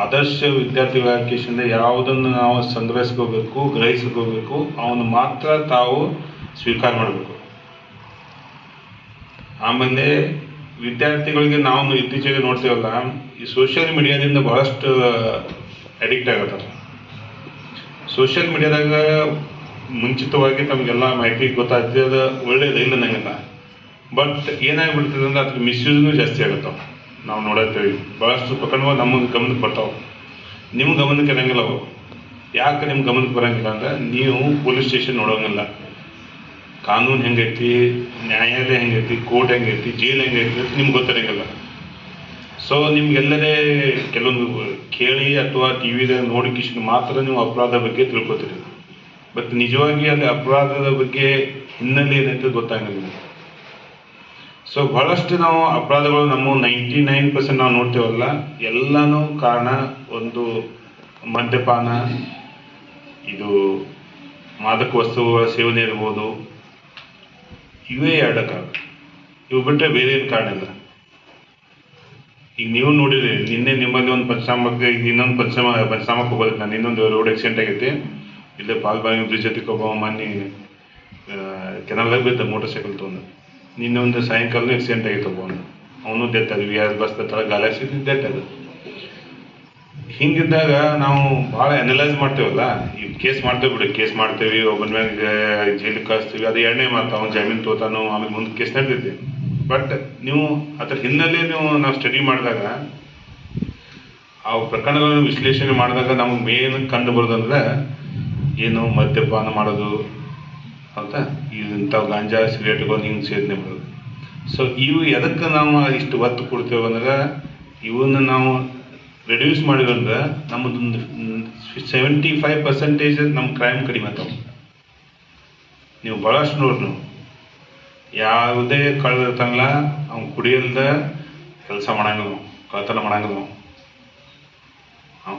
ಆದರ್ಶ ವಿದ್ಯಾರ್ಥಿಗಳಾಗಿಂದ ಯಾವುದನ್ನು ನಾವು ಸಂಗ್ರಹಿಸ್ಕೋಬೇಕು, ಗ್ರಹಿಸ್ಕೋಬೇಕು, ಅವನು ಮಾತ್ರ ತಾವು ಸ್ವೀಕಾರ ಮಾಡಬೇಕು. ಆಮೇಲೆ ವಿದ್ಯಾರ್ಥಿಗಳಿಗೆ ನಾವು ಇತ್ತೀಚೆಗೆ ನೋಡ್ತೀವಲ್ಲ, ಈ ಸೋಷಿಯಲ್ ಮೀಡಿಯಾದಿಂದ ಬಹಳಷ್ಟು ಅಡಿಕ್ಟ್ ಆಗತ್ತಾರೆ ಸೋಷಿಯಲ್ ಮೀಡಿಯಾದಾಗ ಮುಂಚಿತವಾಗಿ ತಮಗೆಲ್ಲ ಮಾಹಿತಿ ಗೊತ್ತಾಗ್ತದೆ, ಅದು ಒಳ್ಳೆಯದು ಇಲ್ಲ ನನಗೆಲ್ಲ ಬಟ್ ಏನಾಗ್ಬಿಡ್ತದೆ ಅಂದ್ರೆ ಅದ್ರ ಮಿಸ್ಯೂಸ್ನು ಜಾಸ್ತಿ ಆಗತ್ತಾವ. ನಾವು ನೋಡತ್ತೇವೆ ಭಾಳಷ್ಟು ಪ್ರಕರಣಗಳು ನಮ್ಮ ಗಮನಕ್ಕೆ ಬರ್ತಾವೆ. ನಿಮ್ಮ ಗಮನಕ್ಕೆ ಇರಂಗಿಲ್ಲ ಅವು. ಯಾಕೆ ನಿಮ್ಮ ಗಮನಕ್ಕೆ ಬರಂಗಿಲ್ಲ ಅಂದ್ರೆ ನೀವು ಪೊಲೀಸ್ ಸ್ಟೇಷನ್ ನೋಡೋಂಗಿಲ್ಲ. ಕಾನೂನು ಹೆಂಗೈತಿ, ನ್ಯಾಯಾಲಯ ಹೆಂಗೈತಿ, ಕೋರ್ಟ್ ಹೆಂಗೈತಿ, ಜೈಲ್ ಹೆಂಗೈತಿ ಅಂತ ನಿಮ್ಗೆ ಗೊತ್ತಿರಂಗಿಲ್ಲ. ಸೊ ನಿಮ್ಗೆಲ್ಲರೇ ಕೆಲವೊಂದು ಕೇಳಿ ಅಥವಾ ಟಿ ವಿದಾಗ ನೋಡಿ ಮಾತ್ರ ನೀವು ಅಪರಾಧ ಬಗ್ಗೆ ತಿಳ್ಕೊತೀರಿ. ಬಟ್ ನಿಜವಾಗಿ ಅಲ್ಲಿ ಅಪರಾಧದ ಬಗ್ಗೆ ಹಿನ್ನೆಲೆ ಏನೈತೆ ಗೊತ್ತಾಗಂಗಿಲ್ಲ. ಸೊ ಬಹಳಷ್ಟು ನಾವು ಅಪರಾಧಗಳು ನಮ್ಮ ನೈಂಟಿ ನೈನ್ ಪರ್ಸೆಂಟ್ ನಾವು ನೋಡ್ತೇವಲ್ಲ, ಎಲ್ಲಾನು ಕಾರಣ ಒಂದು ಮದ್ಯಪಾನ, ಇದು ಮಾದಕ ವಸ್ತುಗಳ ಸೇವನೆ ಇರ್ಬೋದು. ಇವೇ ಎರಡು ಕಾರಣ. ಇವು ಬಿಟ್ಟರೆ ಬೇರೆ ಏನು ಕಾರಣ ಇಲ್ಲ. ಈಗ ನೀವು ನೋಡಿರಿ ನಿನ್ನೆ ನಿಮ್ಮಲ್ಲಿ ಒಂದು ಪಂಚನಾಮಕ್ಕೆ ಈಗ ಇನ್ನೊಂದು ಪಂಚನಾಮ ಪಂಚನಾಮಕ್ಕೆ ಹೋಗೋದಕ್ಕೆ ನಾನು ಇನ್ನೊಂದು ರೋಡ್ ಆಕ್ಸಿಡೆಂಟ್ ಆಗೈತಿ ಇಲ್ಲೇ ಪಾಲ್ಬಾಗಿ ಬ್ರಿಡ್ಜ್ ಜೊತೆಗೆ ಒಬ್ಬ ಮೊನ್ನೆ ಕೆನಲ್ದಾಗ ಬಿದ್ದ ಮೋಟರ್ ಸೈಕಲ್ ತೊಗೊಂಡು. ನಿನ್ನೆ ಒಂದು ಸಾಯಂಕಾಲ ಆಕ್ಸಿಡೆಂಟ್ ಆಗಿತ್ತು ಒಬ್ಬ ಅವನು ಡೆತ್ ಆದ ವಿ ಆರ್ ಬಸ್ ತರ ಗ್ಯಾಲಕ್ಸಿ ಡೆತ್ ಆದ ಹಿಂಗಿದ್ದಾಗ ನಾವು ಭಾಳ ಅನಲೈಸ್ ಮಾಡ್ತೇವಲ್ಲ? ಈ ಕೇಸ್ ಮಾಡ್ತೇವೆ ಬಿಡಿ ಕೇಸ್ ಮಾಡ್ತೇವಿ. ಒಬ್ಬನ ಮ್ಯಾಗ ಜೈಲಿಗೆ ಕಳಿಸ್ತೀವಿ. ಅದು ಎರಡನೇ ಮಾತು. ಅವ್ನು ಜಾಮೀನು ತೋತಾನು ಆಮೇಲೆ ಮುಂದೆ ಕೇಸ್ ನಡೆದಿದ್ದೆ ಬಟ್ ನೀವು ಅದ್ರ ಹಿನ್ನೆಲೆ ನೀವು ನಾವು ಸ್ಟಡಿ ಮಾಡಿದಾಗ, ಆ ಪ್ರಕರಣಗಳನ್ನು ವಿಶ್ಲೇಷಣೆ ಮಾಡಿದಾಗ ನಮ್ಗೆ ಮೇನ್ ಕಂಡು ಬರೋದಂದ್ರೆ, ಏನು ಮದ್ಯಪಾನ ಮಾಡೋದು ಹೌದಾ? ಇಂಥವು ಗಾಂಜಾ ಸಿಗರೇಟ್ಗಳು ಹಿಂಗೆ ಸೇವನೆ ಮಾಡೋದು ಸೊ ಇವು ಎದಕ್ಕೆ ನಾವು ಇಷ್ಟು ಒತ್ತು ಕೊಡ್ತೇವೆ ಅಂದ್ರೆ, ಇವನ್ನ ನಾವು ರೆಡ್ಯೂಸ್ ಮಾಡಿದ್ರೆ ನಮ್ಮದೊಂದು ಸೆವೆಂಟಿ ಫೈವ್ ಪರ್ಸೆಂಟೇಜ್ ನಮ್ಮ ಕ್ರೈಮ್ ಕಡಿಮೆ ಆಗ್ತಾವೆ. ನೀವು ಭಾಳಷ್ಟು ನೋಡ್ರಿ ನೀವು. ಯಾವುದೇ ಕಳೆದಿರ್ತಾನಲ್ಲ ಅವ್ನು ಕುಡಿಯಲ್ದ ಕೆಲಸ ಮಾಡಂಗಿಲ್ಲ. ಕಳ್ತನ ಮಾಡಂಗಿಲ್ಲ ಅವ್ನು.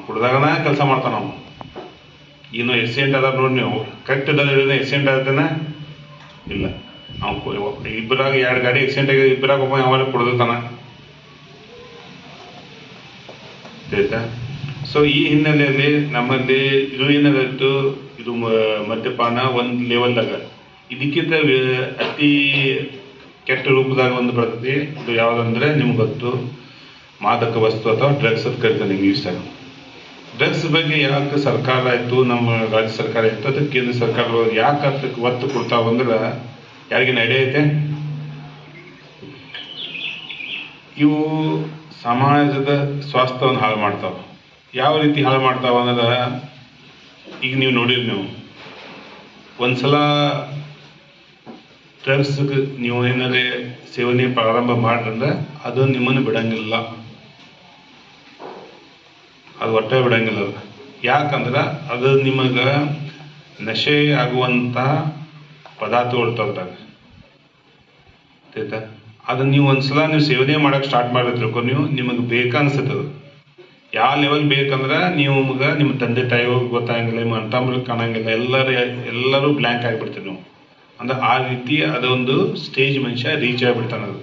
ಕುಡ್ದಾಗನ ಕೆಲಸ ಮಾಡ್ತಾನ ನಾವು ಇನ್ನು ಎಕ್ಸಿಡೆಂಟ್ ಅದ ನೋಡಿ ನೀವು. ಕರೆಕ್ಟ್ ಇದ್ದ ಎಕ್ಸಿಡೆಂಟ್ ಆಯ್ತಾನ ಇಲ್ಲ. ನಾವು ಇಬ್ಬರಾಗ ಎರಡು ಗಾಡಿ ಎಕ್ಸಿಡೆಂಟ್ ಆಗಿ ಇಬ್ಬರಾಗ ಒಬ್ಬ ಯಾವಾಗ ಕುಡ್ದಿರ್ತಾನ. ಆಯ್ತಾ? ಸೊ ಈ ಹಿನ್ನೆಲೆಯಲ್ಲಿ ನಮ್ಮಲ್ಲಿ ಇದು ಏನಾಗಿತ್ತು ಇದು ಮದ್ಯಪಾನ ಒಂದು ಲೆವೆಲ್ದಾಗ ಇದಕ್ಕಿಂತ ಅತಿ ಕೆಟ್ಟ ರೂಪದಾಗ ಒಂದು ಬರ್ತದೆ ಇದು ಯಾವುದಂದ್ರೆ ನಿಮ್ಗೆ ಗೊತ್ತು. ಮಾದಕ ವಸ್ತು ಅಥವಾ ಡ್ರಗ್ಸ್ ಅಂತ ಕರಿತಾನೆ ಇಂಗ್ಲೀಷ್ದಾಗ. ಡ್ರಗ್ಸ್ ಬಗ್ಗೆ ಯಾಕೆ ಸರ್ಕಾರ ಆಯಿತು? ನಮ್ಮ ರಾಜ್ಯ ಸರ್ಕಾರ ಆಯಿತು ಅದಕ್ಕೆ ಕೇಂದ್ರ ಸರ್ಕಾರಗಳು ಯಾಕೆ ಅದಕ್ಕೆ ಒತ್ತು ಕೊಡ್ತಾವ ಅಂದ್ರೆ ಯಾರಿಗೇನು ಐಡಿಯಾ ಐತೆ? ಇವು ಸಮಾಜದ ಸ್ವಾಸ್ಥ್ಯವನ್ನು ಹಾಳು ಮಾಡ್ತಾವ. ಯಾವ ರೀತಿ ಹಾಳು ಮಾಡ್ತಾವ ಅನ್ನೋದ ಈಗ ನೀವು ನೋಡಿರಿ ನೀವು. ಒಂದ್ಸಲ ಡ್ರಗ್ಸ್ ನೀವು ಏನಾರೇ ಸೇವನೆ ಪ್ರಾರಂಭ ಮಾಡ್ರಂದ್ರೆ ಅದು ನಿಮ್ಮನ್ನು ಬಿಡಂಗಿಲ್ಲ. ಅದು ಒಟ್ಟೆ ಬಿಡಂಗಿಲ್ಲ ಯಾಕಂದ್ರೆ ಅದು ನಿಮಗೆ ನಶೆ ಆಗುವಂಥ ಪದಾರ್ಥಗಳು ತರ್ತಾರೆ ಆಯ್ತಾ? ಅದನ್ನ ನೀವು ಒಂದ್ಸಲ ನೀವು ಸೇವನೆ ಮಾಡಕ್ಕೆ ಸ್ಟಾರ್ಟ್ ಮಾಡಿದ್ರು ತಿಳ್ಕೊ ನೀವು ನಿಮಗೆ ಅದು. ಯಾವ ಲೆವೆಲ್ ಬೇಕಂದ್ರೆ ನಿಮಗೆ ನಿಮ್ಮ ತಂದೆ ತಾಯಿಗಳಿಗೆ ಗೊತ್ತಾಗಂಗಿಲ್ಲ, ನಿಮ್ಮ ಅಣ್ಣ ಕಾಣಂಗಿಲ್ಲ, ಎಲ್ಲರೂ ಎಲ್ಲರೂ ಬ್ಲ್ಯಾಂಕ್ ಆಗಿಬಿಡ್ತೀವಿ ನೀವು. ಅಂದ್ರೆ ಆ ರೀತಿ ಅದೊಂದು ಸ್ಟೇಜ್ ಮನುಷ್ಯ ರೀಚ್ ಆಗಿಬಿಡ್ತಾನೆ ಅದು.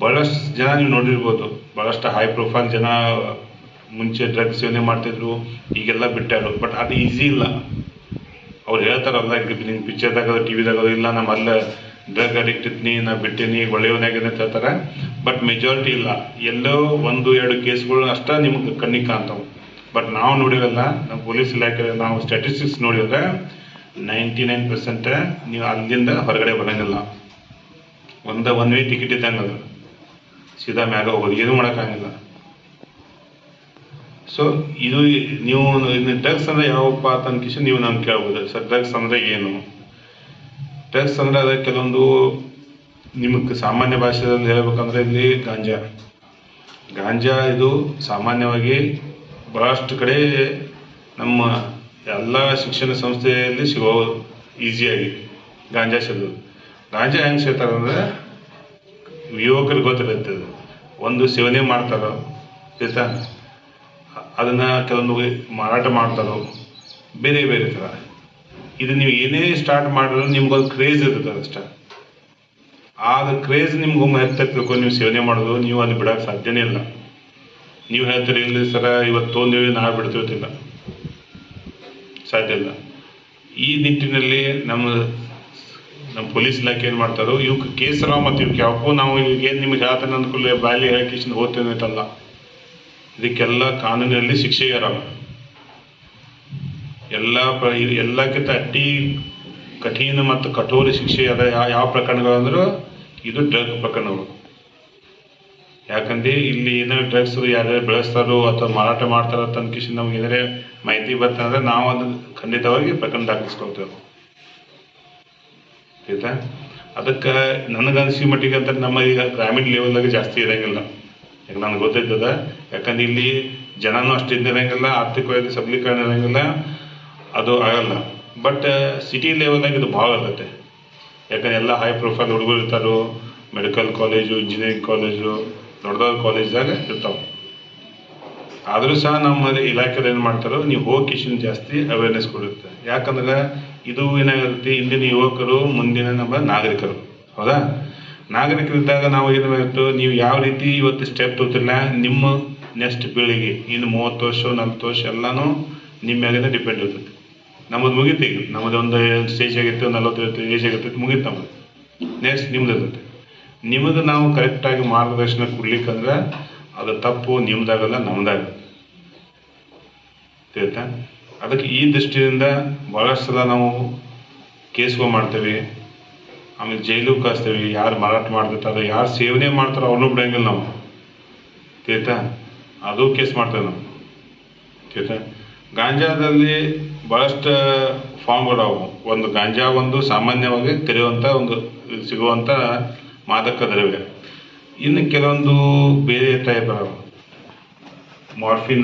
ಭಾಳಷ್ಟು ಜನ ನೀವು ನೋಡಿರ್ಬೋದು ಭಾಳಷ್ಟು ಹೈ ಪ್ರೊಫೈಲ್ ಜನ ಮುಂಚೆ ಡ್ರಗ್ ಸೇವನೆ ಮಾಡ್ತಿದ್ರು, ಈಗೆಲ್ಲ ಬಿಟ್ಟಾರು ಬಟ್ ಅದು ಈಸಿ ಇಲ್ಲ. ಅವ್ರು ಹೇಳ್ತಾರಲ್ಲ ನಿಮ್ಮ ಪಿಕ್ಚರ್ದಾಗ ಟಿ ವಿದಾಗ ಇಲ್ಲ ನಮ್ಮ ಅಲ್ಲೇ ಡ್ರಗ್ ಅಡಿಕ್ಟ್ ಇದ್ನಿ ನಾ ಬಿಟ್ಟಿನಿ ಒಳ್ಳೆಯವನಾಗಿದೆ ಅಂತ ಹೇಳ್ತಾರೆ. ಬಟ್ ಮೆಜಾರಿಟಿ ಇಲ್ಲ. ಎಲ್ಲೋ ಒಂದು, ಎರಡು ಕೇಸ್ಗಳು ಅಷ್ಟೇ ನಿಮ್ಗೆ ಕಣ್ಣಿಗೆ ಕಾಣ್ತಾವೆ. ಬಟ್ ನಾವು ನೋಡಿರಲ್ಲ, ನಾವು ಪೊಲೀಸ್ ಇಲಾಖೆ, ನಾವು ಸ್ಟ್ಯಾಟಿಸ್ಟಿಕ್ಸ್ ನೋಡಿದ್ರೆ ನೈಂಟಿ ನೈನ್ ಪರ್ಸೆಂಟ್ ನೀವು ಅಲ್ಲಿಂದ ಹೊರಗಡೆ ಬರೋಂಗಿಲ್ಲ. ಒಂದ ಒನ್ ವೇ ಟಿಕೆಟ್ ಇದ್ದಂಗೆ ಅದು. ಸೀದಾ ಮ್ಯಾಗ ಹೋಗೋದು. ಏನು ಮಾಡೋಕ್ಕಾಗಿಲ್ಲ. ಸೊ ಇದು ನೀವು ಡ್ರಗ್ಸ್ ಅಂದ್ರೆ ಯಾವಪ್ಪ ಅಂತ ನೀವು ನಾನು ಕೇಳ್ಬೋದು. ಸರ್ ಡ್ರಗ್ಸ್ ಅಂದ್ರೆ ಏನು? ಡ್ರಗ್ಸ್ ಅಂದ್ರೆ ಅದ ಕೆಲವೊಂದು ನಿಮಗೆ ಸಾಮಾನ್ಯ ಭಾಷೆಯಲ್ಲಿ ಹೇಳ್ಬೇಕಂದ್ರೆ ಇಲ್ಲಿ ಗಾಂಜಾ. ಗಾಂಜಾ ಇದು ಸಾಮಾನ್ಯವಾಗಿ ಬಹಳಷ್ಟು ಕಡೆ ನಮ್ಮ ಎಲ್ಲ ಶಿಕ್ಷಣ ಸಂಸ್ಥೆಯಲ್ಲಿ ಸಿಗೋ ಈಸಿಯಾಗಿ ಗಾಂಜಾ ಸಿಗೋದು. ಗಾಂಜಾ ಹೆಂಗೆ ಸಿಗ್ತಾರೆ ಅಂದ್ರೆ ಯುವಕರಿಗೆ ಗೊತ್ತಿರುತ್ತೆ ಒಂದು ಸೇವನೆ ಮಾಡ್ತಾರೋ, ಆಯ್ತಾ? ಅದನ್ನ ಕೆಲವೊಂದು ಮಾರಾಟ ಮಾಡ್ತಾರೋ, ಬೇರೆ ಬೇರೆ ಥರ ಇದು ನೀವು ಏನೇ ಸ್ಟಾರ್ಟ್ ಮಾಡಿದ್ರು ಅದು ಕ್ರೇಜ್ ಇರುತ್ತೆ ಅಷ್ಟೇ ಆಗ ಕ್ರೇಜ್ ನಿಮ್ಗೆ ಒಮ್ಮೆ ಹತ್ತ ತಿಳ್ಕೊಂಡು ನೀವು ಸೇವನೆ ಮಾಡೋದು ನೀವು ಅಲ್ಲಿ ಬಿಡಕ್ಕೆ ಸಾಧ್ಯನೇ ಇಲ್ಲ. ನೀವು ಹೇಳ್ತೀರಿ, ಇಲ್ಲಿ ಸರ ಇವತ್ತು ತೊಗೊಂಡಿವಿ ನಾಳೆ ಬಿಡ್ತಿರ್ತಿಲ್ಲ ಸಾಧ್ಯ ಇಲ್ಲ. ಈ ನಿಟ್ಟಿನಲ್ಲಿ ನಮ್ಮ ನಮ್ಮ ಪೊಲೀಸ್ ಇಲಾಖೆ ಏನು ಮಾಡ್ತಾರೋ ಇವಕ್ಕೆ ಕೇಸ್ ಅಲ್ಲ ಮತ್ತು ಇವಕ್ಕೆ ಯಾವಕ್ಕೂ ನಾವು ಈಗ ಏನು ನಿಮಗೆ ಹೇಳ್ತಾನೆ ಅಂದ್ಕೂಡಲೇ ಬಾಯಲ್ಲಿ ಹಾಕಿಸಿಂದ ಓದ್ತೇನೆ ಅಂತಲ್ಲ. ಇದಕ್ಕೆಲ್ಲ ಕಾನೂನಿನಲ್ಲಿ ಶಿಕ್ಷೆ ಇರಲ್ಲ ಎಲ್ಲ ಪ್ರ ಎಲ್ಲಕ್ಕಿಂತ ಅತಿ ಕಠಿಣ ಮತ್ತು ಕಠೋರ ಶಿಕ್ಷೆ ಅದ ಯಾವ ಯಾವ ಪ್ರಕರಣಗಳು ಅಂದ್ರೆ ಇದು ಡ್ರಗ್ ಪ್ರಕರಣಗಳು. ಯಾಕಂದ್ರೆ ಇಲ್ಲಿ ಏನೋ ಡ್ರಗ್ಸ್ ಯಾರು ಬೆಳೆಸ್ತಾರೋ ಅಥವಾ ಮಾರಾಟ ಮಾಡ್ತಾರೋ ಅಂತ ಅನ್ಕಿಸಿ ನಮ್ಗೆ ಏನಾರೇ ಮಾಹಿತಿ ಬರ್ತಂದ್ರೆ ನಾವು ಅದು ಖಂಡಿತವಾಗಿ ಪ್ರಕರಣ ದಾಖಲಿಸ್ಕೊಳ್ತೇವೆ. ಆಯ್ತಾ? ಅದಕ್ಕೆ ನನಗನ್ಸಿ ಮಟ್ಟಿಗೆ ಅಂತ ನಮ್ಮ ಈಗ ಗ್ರಾಮೀಣ ಲೆವೆಲ್ದಾಗ ಜಾಸ್ತಿ ಇರಂಗಿಲ್ಲ. ಯಾಕೆ ನನಗೆ ಗೊತ್ತೈತದ ಯಾಕಂದ್ರೆ ಇಲ್ಲಿ ಜನನೂ ಅಷ್ಟು ಇರಂಗಿಲ್ಲ ಆರ್ಥಿಕವಾಗಿ ಸಬಲೀಕರಣ ಇರಂಗಿಲ್ಲ ಅದು ಆಗಲ್ಲ. ಬಟ್ ಸಿಟಿ ಲೆವೆಲ್ದಾಗ ಇದು ಭಾಳ ಇರುತ್ತೆ ಯಾಕಂದ್ರೆ ಎಲ್ಲ ಹೈ ಪ್ರೊಫೈಲ್ ಹುಡುಗರು ಇರ್ತಾರೋ ಮೆಡಿಕಲ್ ಕಾಲೇಜು ಇಂಜಿನಿಯರಿಂಗ್ ಕಾಲೇಜು ದೊಡ್ಡ ದೊಡ್ಡ ಕಾಲೇಜ್ದಾಗ ಇರ್ತಾವೆ. ಆದರೂ ಸಹ ನಮ್ಮ ಇಲಾಖೆಯಲ್ಲಿ ಏನು ಮಾಡ್ತಾರೋ, ನೀವು ಹೋಗಿ ಜಾಸ್ತಿ ಅವೇರ್ನೆಸ್ ಕೊಡುತ್ತೆ. ಯಾಕಂದ್ರೆ ಇದು ಏನಾಗಿರುತ್ತೆ ಇಂದಿನ ಯುವಕರು, ಮುಂದಿನ ನಮ್ಮ ನಾಗರಿಕರು. ಹೌದಾ? ನಾಗರಿಕರಿದ್ದಾಗ ನಾವು ಏನು ಮಾಡ್ತು ನೀವು ಯಾವ ರೀತಿ ಇವತ್ತು ಸ್ಟೆಪ್ ತಗೋತಿಲ್ಲ, ನಿಮ್ಮ ನೆಕ್ಸ್ಟ್ ಪೀಳಿಗೆ, ಇನ್ನು ಮೂವತ್ತು ವರ್ಷ, ನಲ್ವತ್ತು ವರ್ಷ ಎಲ್ಲನೂ ನಿಮ್ಮ ಮ್ಯಾಲಿಂದ ಡಿಪೆಂಡ್ ಇರ್ತೈತಿ. ನಮ್ಮದು ಮುಗಿತು ನಮ್ಮದು ಒಂದು ಸ್ಟೇಜ್ ಆಗಿತ್ತು ನಲ್ವತ್ತು ಏಜ್ ಆಗಿರ್ತೈತಿ, ಮುಗೀತು ನಮ್ಮದು. ನೆಕ್ಸ್ಟ್ ನಿಮ್ದು ಇರ್ತೈತಿ. ನಿಮಗೆ ನಾವು ಕರೆಕ್ಟಾಗಿ ಮಾರ್ಗದರ್ಶನ ಕೊಡ್ಲಿಕ್ಕಂದ್ರೆ ಅದು ತಪ್ಪು, ನಿಮ್ದಾಗಲ್ಲ, ನಮ್ದಾಗಲ್ಲ. ತಿಳ್ತಾ? ಅದಕ್ಕೆ ಈ ದೃಷ್ಟಿಯಿಂದ ಭಾಳಷ್ಟು ಸಲ ನಾವು ಕೇಸ್ಗಳು ಮಾಡ್ತೇವೆ. ಆಮೇಲೆ ಜೈಲು ಕಳಿಸ್ತೇವೆ ಯಾರು ಮಾರಾಟ ಮಾಡ್ತಿರ್ತಾರೆ ಯಾರು ಸೇವನೆ ಮಾಡ್ತಾರೋ ಅವ್ರನ್ನೂ ಬಿಡಂಗಿಲ್ಲ ನಾವು. ತಿಳಿತಾ? ಅದು ಕೇಸ್ ಮಾಡ್ತೇವೆ ನಾವು. ತಿಳಿತಾ? ಗಾಂಜಾದಲ್ಲಿ ಭಾಳಷ್ಟು ಫಾರ್ಮ್ಗಳವು. ಒಂದು ಗಾಂಜಾ ಒಂದು ಸಾಮಾನ್ಯವಾಗಿ ಕರೆಯುವಂಥ ಒಂದು ಸಿಗುವಂಥ ಮಾದಕ ದ್ರವ್ಯ. ಇನ್ನು ಕೆಲವೊಂದು ಬೇರೆ ಟೈಪ್ ಅದಾವೆ. ಮಾರ್ಫಿನ್